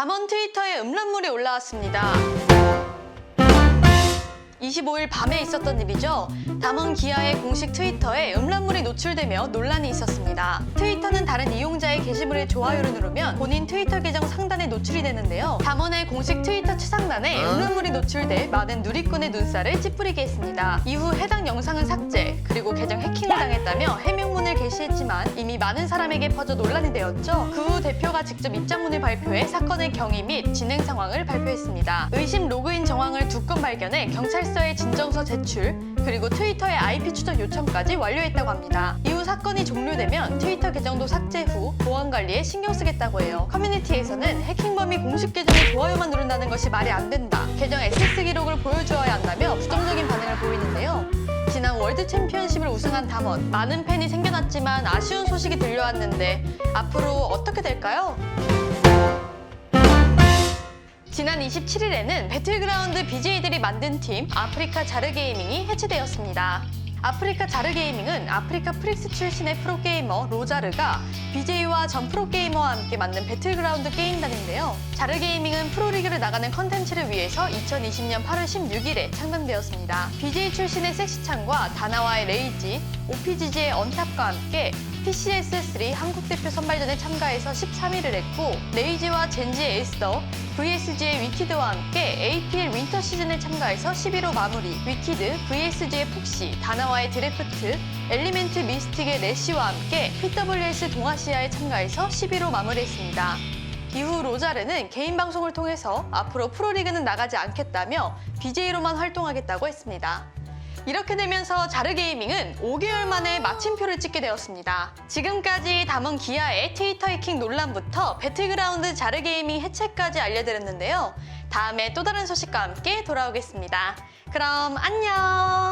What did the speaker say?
담원 트위터에 음란물이 올라왔습니다. 25일 밤에 있었던 일이죠. 담원 기아의 공식 트위터에 음란물이 노출되며 논란이 있었습니다. 트위터는 다른 이용자의 게시물에 좋아요를 누르면 본인 트위터 계정 상단에 노출이 되는데요. 담원의 공식 트위터 최상단에 음란물이 노출돼 많은 누리꾼의 눈살을 찌푸리게 했습니다. 이후 해당 영상은 삭제, 그리고 계정 해킹을 당했다며 해명문을 게시했지만 이미 많은 사람에게 퍼져 논란이 되었죠. 그 후 대표가 직접 입장문을 발표해 사건의 경위 및 진행 상황을 발표했습니다. 의심 로그인 정황을 두 건 발견해 경찰서 에 진정서 제출, 그리고 트위터의 IP 추적 요청까지 완료했다고 합니다. 이후 사건이 종료되면 트위터 계정도 삭제 후 보안 관리에 신경 쓰겠다고 해요. 커뮤니티에서는 해킹범이 공식 계정에 좋아요만 누른다는 것이 말이 안 된다. 계정 SS 기록을 보여주어야 한다며 부정적인 반응을 보이는데요. 지난 월드 챔피언십을 우승한 담원 많은 팬이 생겨났지만 아쉬운 소식이 들려왔는데 앞으로 어떻게 될까요? 지난 27일에는 배틀그라운드 BJ들이 만든 팀 아프리카 자르게이밍이 해체되었습니다. 아프리카 자르게이밍은 아프리카 프릭스 출신의 프로게이머 로자르가 BJ와 전 프로게이머와 함께 만든 배틀그라운드 게임단인데요. 자르게이밍은 프로리그를 나가는 컨텐츠를 위해서 2020년 8월 16일에 창단되었습니다. BJ 출신의 섹시찬과 다나와의 레이지, OPGG의 언탑과 함께 PCSS3 한국 대표 선발전에 참가해서 13위를 했고 레이지와 젠지의 에스더, VSG의 위키드와 함께 APL 윈터 시즌에 참가해서 11호 마무리, 위키드, VSG의 폭시, 다나와의 드래프트, 엘리멘트 미스틱의 레시와 함께 PWS 동아시아에 참가해서 11호 마무리했습니다. 이후 로자르는 개인 방송을 통해서 앞으로 프로리그는 나가지 않겠다며 BJ로만 활동하겠다고 했습니다. 이렇게 되면서 자르게이밍은 5개월 만에 마침표를 찍게 되었습니다. 지금까지 담원 기아의 트위터 해킹 논란부터 배틀그라운드 자르게이밍 해체까지 알려드렸는데요. 다음에 또 다른 소식과 함께 돌아오겠습니다. 그럼 안녕!